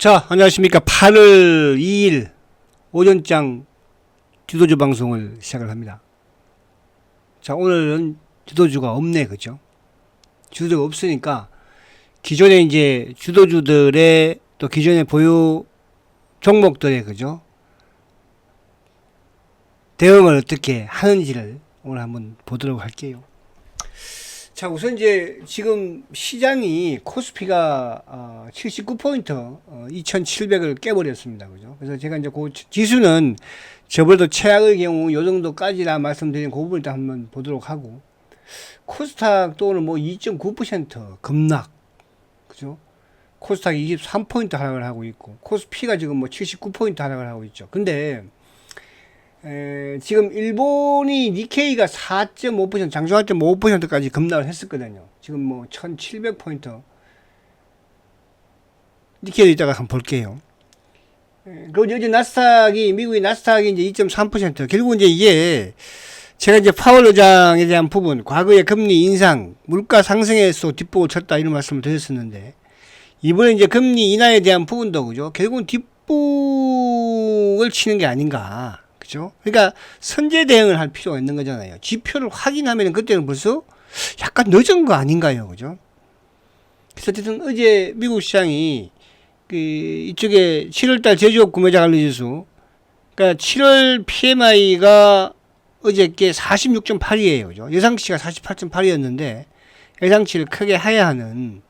자, 안녕하십니까. 8월 2일 오전장 지도주 방송을 시작을 합니다. 자, 오늘은 지도주가 없네, 그죠? 지도주가 없으니까 기존에 이제 주도주들의 또 기존의 보유 종목들의 그죠? 대응을 어떻게 하는지를 오늘 한번 보도록 할게요. 자, 우선 이제 지금 시장이 코스피가 어, 79포인트, 어, 2,700을 깨버렸습니다. 그죠? 그래서 제가 이제 그 지수는 저번에도 최악의 경우 요 정도까지라 말씀드린 그 부분을 한번 보도록 하고 코스닥도 오늘 뭐2.9% 급락. 그죠? 코스닥 23포인트 하락을 하고 있고 코스피가 지금 뭐 79포인트 하락을 하고 있죠. 근데 에, 지금 일본이 니케이가 4.5% 장중한 5%까지 급락을 했었거든요. 지금 뭐 1,700포인트. 니케이도 이따가 한번 볼게요. 에, 그리고 이제 나스닥이 미국의 나스닥이 이제 2.3% 결국 이제 이게 제가 이제 파월 의장에 대한 부분 과거의 금리 인상 물가 상승에서 뒷북을 쳤다 이런 말씀을 드렸었는데 이번에 이제 금리 인하에 대한 부분도 그죠 결국은 뒷북을 치는 게 아닌가 그죠? 그러니까 선제 대응을 할 필요가 있는 거잖아요. 지표를 확인하면 그때는 벌써 약간 늦은 거 아닌가요, 그죠? 그래서 어쨌든 어제 미국 시장이 그 이쪽에 7월달 제조업 구매자 관리 지수, 그러니까 7월 PMI가 어저께 46.8이에요, 그죠? 예상치가 48.8이었는데 예상치를 크게 하야하는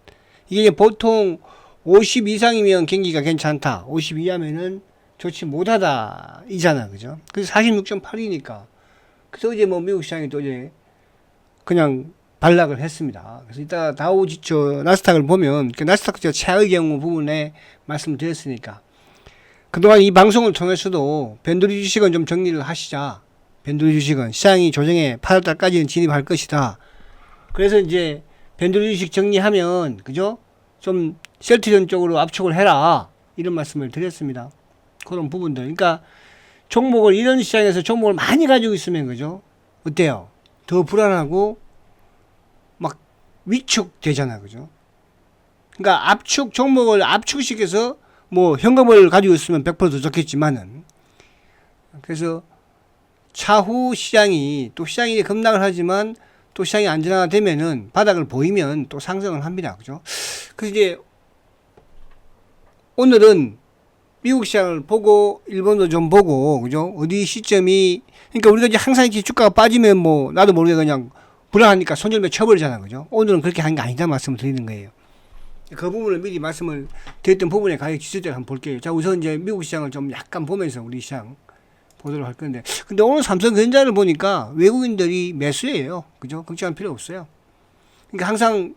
이게 보통 50 이상이면 경기가 괜찮다, 50 이하면은 좋지 못하다 이잖아 그죠? 그래서 46.8이니까. 그래서 이제 뭐 미국 시장이 또 이제 그냥 반락을 했습니다. 그래서 이따 다우 지표 나스닥을 보면 그 나스닥 저 최악의 경우 부분에 말씀드렸으니까. 그동안 이 방송을 통해서도 밴드리 주식은 좀 정리를 하시자. 밴드리 주식은 시장이 조정에 8월달까지는 진입할 것이다. 그래서 이제 밴드리 주식 정리하면 그죠? 좀 셀트전 쪽으로 압축을 해라. 이런 말씀을 드렸습니다 그런 부분들. 그러니까 종목을 이런 시장에서 종목을 많이 가지고 있으면 그죠? 어때요? 더 불안하고 막 위축되잖아, 그죠? 그러니까 압축 종목을 압축시켜서 뭐 현금을 가지고 있으면 100%더 좋겠지만은 그래서 차후 시장이 또 시장이 급락을 하지만 또 시장이 안전화되면은 바닥을 보이면 또 상승을 합니다, 그죠? 그래서 이제 오늘은 미국 시장을 보고 일본도 좀 보고 그죠? 어디 시점이 그러니까 우리가 이제 항상 이렇게 주가가 빠지면 뭐 나도 모르게 그냥 불안하니까 손절매 쳐버리잖아 그죠? 오늘은 그렇게 한 게 아니다 말씀을 드리는 거예요. 그 부분을 미리 말씀을 드렸던 부분에 가격 지수들 한번 볼게요. 자 우선 이제 미국 시장을 좀 약간 보면서 우리 시장 보도록 할 건데. 근데 오늘 삼성전자를 보니까 외국인들이 매수예요. 그죠? 걱정할 필요 없어요. 그러니까 항상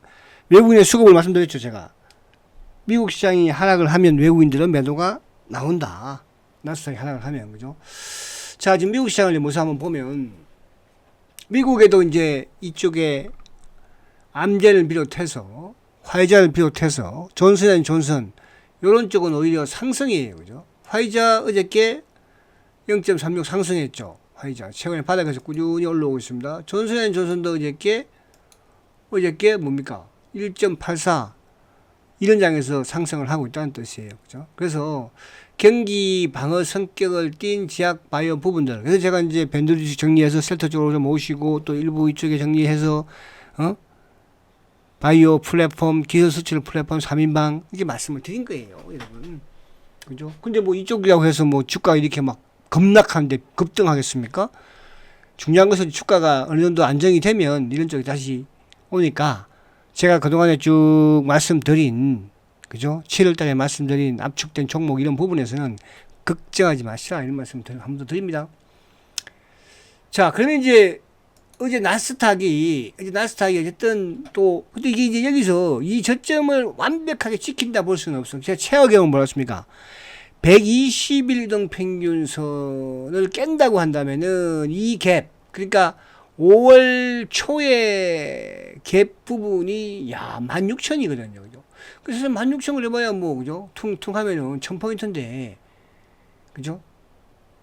외국인의 수급을 말씀드렸죠 제가. 미국 시장이 하락을 하면 외국인들은 매도가 나온다. 나스닥이 하락을 하면 그죠? 자 지금 미국 시장을 모습 한번 보면 미국에도 이제 이쪽에 암제를 비롯해서 화이자를 비롯해서 존슨앤 존슨 요런 쪽은 오히려 상승이에요. 그죠? 화이자 어저께 0.36 상승했죠. 화이자 최근에 바닥에서 꾸준히 올라오고 있습니다. 존슨앤 존슨도 어저께 어저께 뭡니까? 1.84 이런 장에서 상승을 하고 있다는 뜻이에요. 그죠? 그래서 경기 방어 성격을 띈 지약 바이오 부분들. 그래서 제가 이제 밴드 주식 정리해서 셀터 쪽으로 좀 오시고 또 일부 이쪽에 정리해서 어? 바이오 플랫폼, 기술 수출 플랫폼 3인방 이렇게 말씀을 드린 거예요, 여러분. 그죠? 근데 뭐 이쪽이라고 해서 뭐 주가 이렇게 막 급락하는데 급등하겠습니까? 중요한 것은 주가가 어느 정도 안정이 되면 이런 쪽이 다시 오니까 제가 그동안에 쭉 말씀드린 그죠? 7월 달에 말씀드린 압축된 종목 이런 부분에서는 걱정하지 마시라 이런 말씀 한 번 더 드립니다. 자, 그러면 이제 어제 나스닥이 어제 나스닥이 어쨌든 또 근데 이게 이제 여기서 이 저점을 완벽하게 지킨다 볼 수는 없어. 제가 최악경은 뭐였습니까? 121등 평균선을 깬다고 한다면은 이 갭 그러니까 5월 초에 갭 부분이 야 16,000이거든요. 그래서 16,000을 해봐야 뭐 그죠? 퉁퉁 하면은 1000포인트인데 그죠?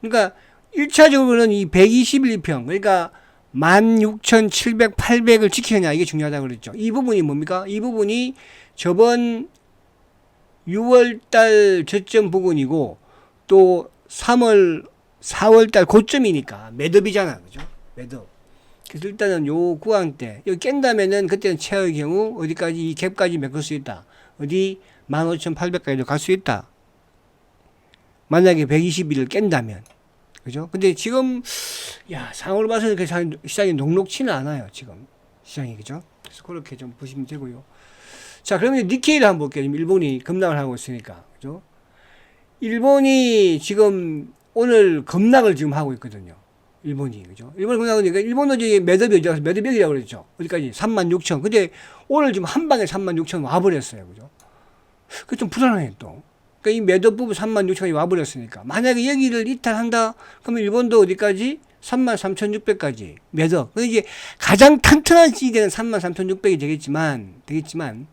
그러니까 1차적으로는 이 121평 그러니까 16,700, 800을 지키느냐 이게 중요하다고 그랬죠. 이 부분이 뭡니까? 이 부분이 저번 6월달 저점 부근이고 또 3월 4월달 고점이니까 매듭이잖아, 그죠? 매듭. 그래서 일단은 요 구간 때 여기 깬다면은 그때는 최의 경우 어디까지 이 갭까지 메꿀 수 있다. 어디 15,800까지도 갈 수 있다. 만약에 120일을 깬다면. 그죠? 근데 지금, 야, 상황을 봐서는 그 상- 시장이 녹록치는 않아요, 지금. 시장이, 그죠? 그래서 그렇게 좀 보시면 되고요. 자, 그러면 니케이를 한번 볼게요. 지금 일본이 급락을 하고 있으니까. 그죠? 일본이 지금 오늘 급락을 지금 하고 있거든요. 일본이, 그죠? 일본 급락하니까 일본도 이제 매듭이 어디 매듭이라고 그랬죠. 어디까지? 3만 6천. 근데 오늘 지금 한 방에 3만 6천 와버렸어요. 그죠? 그 좀 불안해, 또. 그러니까 이 매듭 부분 3만 6천이 와버렸으니까. 만약에 여기를 이탈한다? 그러면 일본도 어디까지? 3만 3,600까지 매듭. 근데 이제 가장 튼튼한 시기는 3만 3,600이 되겠지만, 되겠지만,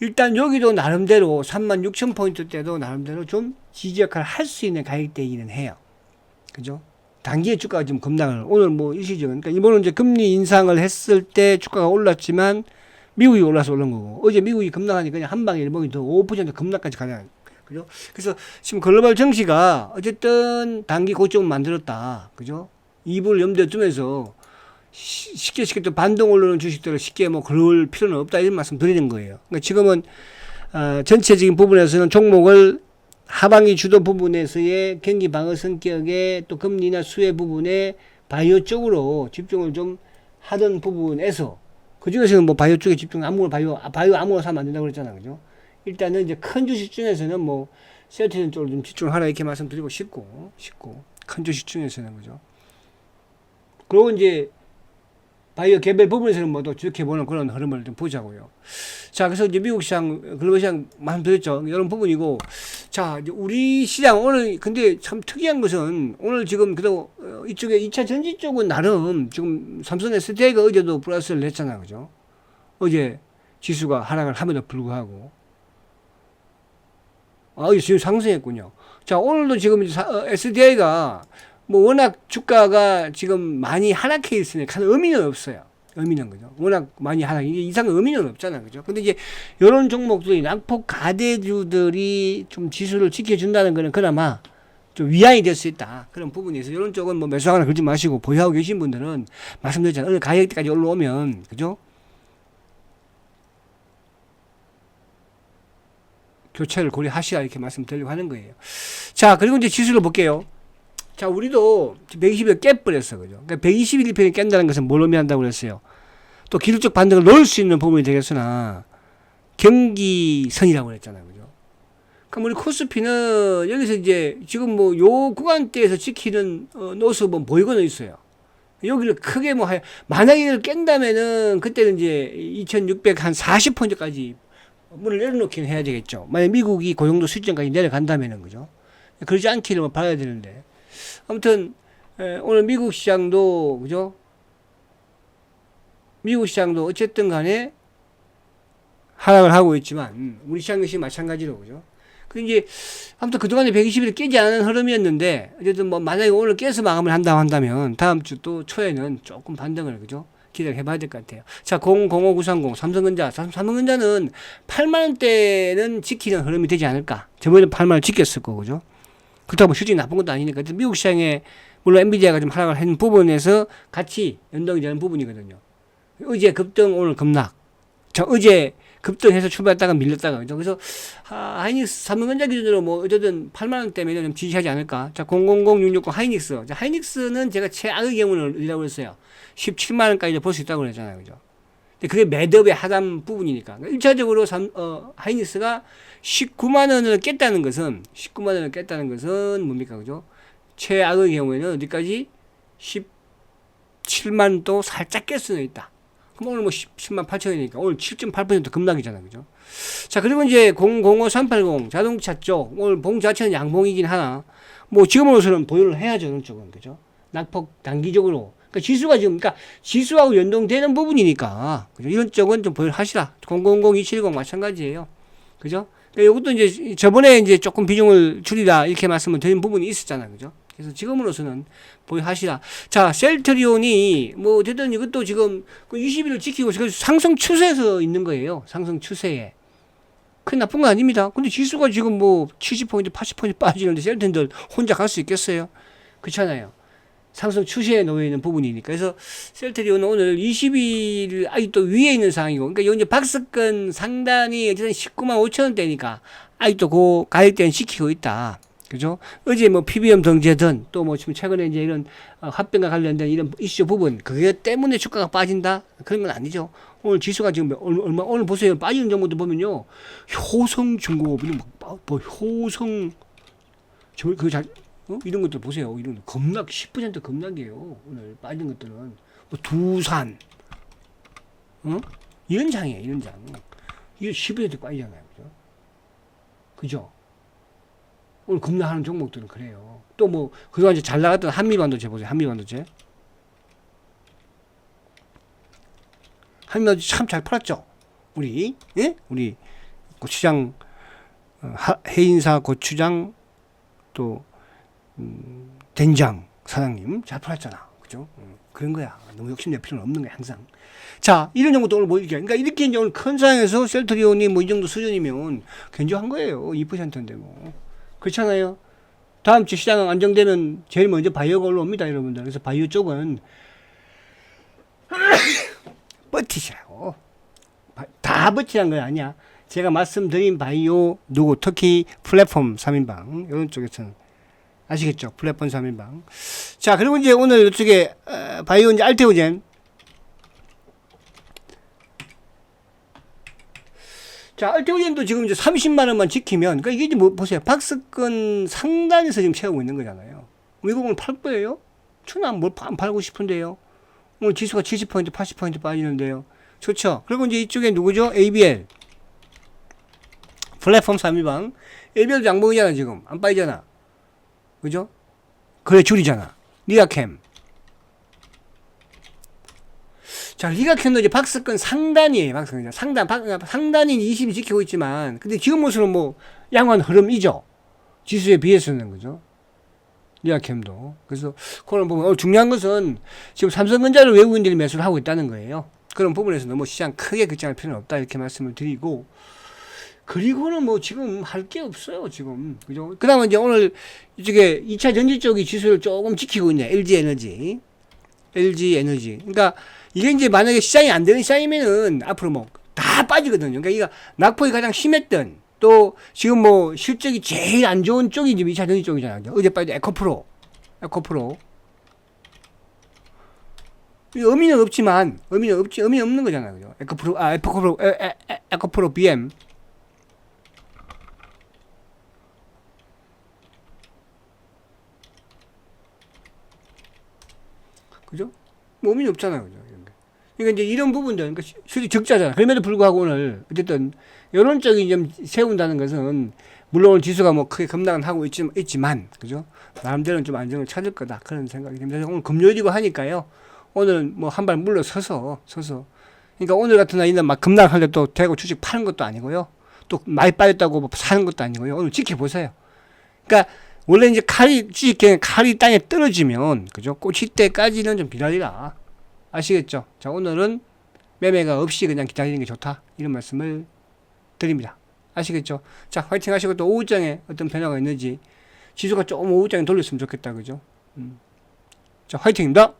일단 여기도 나름대로 3만 6천 포인트 때도 나름대로 좀 지지 역할을 할 수 있는 가격대이기는 해요. 그죠? 단기의 주가가 좀 급락을, 오늘 뭐 일시적인, 그러니까 일본은 이제 금리 인상을 했을 때 주가가 올랐지만, 미국이 올라서 오른 거고, 어제 미국이 급락하니까 그냥 한 방에 일본이 더 5% 급락까지 가냐. 그죠? 그래서 지금 글로벌 정시가 어쨌든 단기 고점을 만들었다. 그죠? 이불 염두에 두면서 시- 쉽게 쉽게 또 반동 오르는 주식들을 쉽게 뭐 그럴 필요는 없다 이런 말씀 드리는 거예요. 그러니까 지금은 어, 전체적인 부분에서는 종목을 하방이 주도 부분에서의 경기 방어 성격의 또 금리나 수혜 부분에 바이오 쪽으로 집중을 좀 하던 부분에서 그 중에서는 뭐 바이오 쪽에 집중 아무거나 바이오 아, 바이오 아무거나 사면 안 된다고 그랬잖아 그죠? 일단은 이제 큰 주식 중에서는 뭐 세트는 쪽으로 좀 집중하라 이렇게 말씀드리고 싶고 싶고 큰 주식 중에서는 그죠? 그리고 이제 바이오 개별 부분에서는 뭐또 좋게 보는 그런 흐름을 좀 보자고요. 자, 그래서 이제 미국 시장, 글로벌 시장 말씀드렸죠. 이런 부분이고, 자, 우리 시장 오늘 근데 참 특이한 것은 오늘 지금 그래도 어, 이쪽에 2차 전지 쪽은 나름 지금 삼성 SDI가 어제도 플러스를 냈잖아, 그죠? 어제 지수가 하락을 함에도 불구하고, 아, 지금 상승했군요. 자, 오늘도 지금 SDI가 뭐 워낙 주가가 지금 많이 하락해 있으니까 의미는 없어요. 의미는 그죠. 워낙 많이 하락 이상 의미는 없잖아 그죠. 근데 이제 이런 종목들이 낙폭 가대주들이 좀 지수를 지켜준다는 거는 그나마 좀 위안이 될 수 있다 그런 부분이 있어. 이런 쪽은 뭐 매수하거나 그러지 마시고 보유하고 계신 분들은 말씀드렸잖아요. 어느 가격대까지 올라오면 그죠. 교체를 고려하시라 이렇게 말씀드리려고 하는 거예요. 자 그리고 이제 지수를 볼게요. 자, 우리도 120일 깨버렸어. 그죠? 그러니까 121일 편이 깬다는 것은 뭘 의미한다고 그랬어요? 또 기술적 반등을 넣을 수 있는 부분이 되겠으나, 경기선이라고 그랬잖아요. 그죠? 그럼 우리 코스피는 여기서 이제 지금 뭐 요 구간대에서 지키는 어, 노습은 보이고는 있어요. 여기를 크게 뭐, 하- 만약에 이걸 깬다면은 그때는 이제 2600 한 40포인트까지 문을 내려놓기는 해야 되겠죠. 만약 미국이 그 정도 수준까지 내려간다면은 그죠? 그러지 않기를 뭐 봐야 되는데. 아무튼 에, 오늘 미국 시장도 그죠? 미국 시장도 어쨌든 간에 하락을 하고 있지만 음, 우리 시장 역시 마찬가지로 그죠? 그 이제 아무튼 그동안에 120일 깨지 않은 흐름이었는데 어쨌든 뭐 만약에 오늘 깨서 마감을 한다고 한다면 다음 주 또 초에는 조금 반등을 그죠? 기대를 해봐야 될 것 같아요. 자, 005930 삼성전자 삼- 삼성전자는 8만 원대는 지키는 흐름이 되지 않을까? 저번에 8만 원 지켰을 거고 그죠? 그렇다고 뭐 실적이 나쁜 것도 아니니까 미국 시장에 물론 엔비디아가 좀 하락을 한 부분에서 같이 연동이 되는 부분이거든요. 어제 급등 오늘 급락. 자 어제 급등해서 출발했다가 밀렸다가. 그래서 하, 하이닉스 삼성전자 기준으로 뭐 어쨌든 8만 원대면 좀 지지하지 않을까. 자 000660 하이닉스. 자 하이닉스는 제가 최악의 경우는 이라고 했어요. 17만 원까지 볼 수 있다고 그랬잖아요. 그죠. 그게 매듭의 하단 부분이니까. 그러니까 1차적으로 삼, 어, 하이닉스가 19만 원을 깼다는 것은 19만 원을 깼다는 것은 뭡니까 그죠? 최악의 경우에는 어디까지 17만 또 살짝 깰 수는 있다. 그럼 오늘 뭐 10, 10만 8천이니까 오늘 7.8% 급락이잖아 그죠? 자 그리고 이제 005380 자동차 쪽 오늘 봉 자체는 양봉이긴 하나 뭐 지금으로서는 보유를 해야죠 그런 쪽은 그죠? 낙폭 단기적으로 그러니까 지수가 지금 그러니까 지수하고 연동되는 부분이니까 그죠? 이런 쪽은 좀 보유를 하시라 000270 마찬가지예요 그죠? 그러니까 이것도 이제 저번에 이제 조금 비중을 줄이라 이렇게 말씀을 드린 부분이 있었잖아요. 그죠? 그래서 지금으로서는 보유하시라. 자, 셀트리온이 뭐 어쨌든 이것도 지금 그 20일을 지키고 상승 추세에서 있는 거예요. 상승 추세에. 큰 나쁜 건 아닙니다. 근데 지수가 지금 뭐 70포인트, 80포인트 빠지는데 셀텐들 혼자 갈 수 있겠어요? 그렇잖아요. 상승 추세에 놓여 있는 부분이니까. 그래서 셀트리온은 오늘 20일 아직도 위에 있는 상황이고, 그러니까 현재 박스권 상단이 어쨌든 19만 5천 원대니까 아직도 그 가격대는 지키고 있다. 그죠? 어제 뭐 PBM 등재든 또 뭐 지금 최근에 이제 이런 어, 합병과 관련된 이런 이슈 부분, 그게 때문에 주가가 빠진다? 그런 건 아니죠. 오늘 지수가 지금 얼마, 오늘 보세요. 빠지는 정보도 보면요. 효성 중공업이 막, 빠- 뭐 효성, 저, 그 잘, 어? 이런 것들 보세요. 이런 거 급락 10% 급락이에요. 오늘 빠진 것들은 뭐 두산, 어? 이런 장이에요. 이런 장. 이게 10% 빠지잖아요. 그죠? 그죠? 오늘 급락하는 종목들은 그래요. 또 뭐 그동안 이제 잘 나갔던 한미반도체 보세요. 한미반도체. 한미반도체 참 잘 팔았죠. 우리 예? 우리 고추장 어, 하, 해인사 고추장 또 음, 된장 사장님 잘 팔았잖아. 그죠? 음, 그런 거야. 너무 욕심낼 필요는 없는 거야, 항상. 자, 이런 정도도 오늘 보이게. 그러니까 이렇게 이제 오늘 큰 상황에서 셀트리온이 뭐 이 정도 수준이면 견조한 거예요. 2%인데 뭐. 그렇잖아요. 다음 주 시장 안정되면 제일 먼저 바이오가 올라옵니다, 여러분들. 그래서 바이오 쪽은 버티시라고. 바- 다 버티란 건 아니야. 제가 말씀드린 바이오 누구 특히 플랫폼 3인방 이런 쪽에서는 아시겠죠? 플랫폼 3인방. 자, 그리고 이제 오늘 이쪽에 어, 바이오 이제 알테오젠 자, 알테오젠도 지금 이제 30만 원만 지키면 그러니까 이게 이제 뭐 보세요. 박스권 상단에서 지금 채우고 있는 거잖아요. 미국은 팔 거예요? 천안 뭘안 팔고 싶은데요. 오늘 지수가 70포인트, 80포인트 빠지는데요. 좋죠. 그리고 이제 이쪽에 누구죠? ABL. 플랫폼 3위방. ABL도 양봉이잖아, 지금. 안 빠지잖아. 그죠? 그래, 줄이잖아. 리아캠. 자, 리가캠도 이제 박스권 상단이에요. 박스권 상단, 박, 상단인 20이 지키고 있지만, 근데 지금 모습은 뭐 양호한 흐름이죠. 지수에 비해서는 그죠. 리아캠도. 그래서 그런 부분. 어, 중요한 것은 지금 삼성전자를 외국인들이 매수를 하고 있다는 거예요. 그런 부분에서 너무 시장 크게 걱정할 필요는 없다 이렇게 말씀을 드리고 그리고는 뭐 지금 할 게 없어요 지금 그죠? 그 다음에 이제 오늘 이쪽에 2차 전지 쪽이 지수를 조금 지키고 있네 LG 에너지, LG 에너지. 그러니까 이게 이제 만약에 시장이 안 되는 시장이면은 앞으로 뭐 다 빠지거든요. 그러니까 이가 낙폭이 가장 심했던 또 지금 뭐 실적이 제일 안 좋은 쪽이 이제 2차 전지 쪽이잖아요. 어제 빠진 에코프로, 에코프로. 이 의미는 없지만 의미는 없지 의미 없는 거잖아요. 그죠? 에코프로 아 에코프로 에, 에, 에, 에코프로 BM 그죠? 뭐 의미는 없잖아요. 그죠? 그러니까 이제 이런 부분들 그러니까 시- 실이 적자잖아. 그럼에도 불구하고 오늘 어쨌든 쪽이 좀 세운다는 것은 물론 지수가 뭐 크게 급락은 하고 있지, 있지만 그죠? 나름대로는 좀 안정을 찾을 거다 그런 생각이 듭니다. 오늘 금요일이고 하니까요. 오늘 뭐한 발 물러서서 서서 그러니까 오늘 같은 날이는 막 급락할 때 또 대고 주식 파는 것도 아니고요. 또 많이 빠졌다고 뭐 사는 것도 아니고요. 오늘 지켜보세요. 그러니까 원래 이제 칼이 주식계는 칼이 땅에 떨어지면 그죠? 꽂힐 때까지는 좀 기다리라. 아시겠죠? 자 오늘은 매매가 없이 그냥 기다리는 게 좋다. 이런 말씀을 드립니다. 아시겠죠? 자 화이팅 하시고 또 오후장에 어떤 변화가 있는지 지수가 조금 오후장에 돌렸으면 좋겠다. 그죠? 음. 자 화이팅입니다.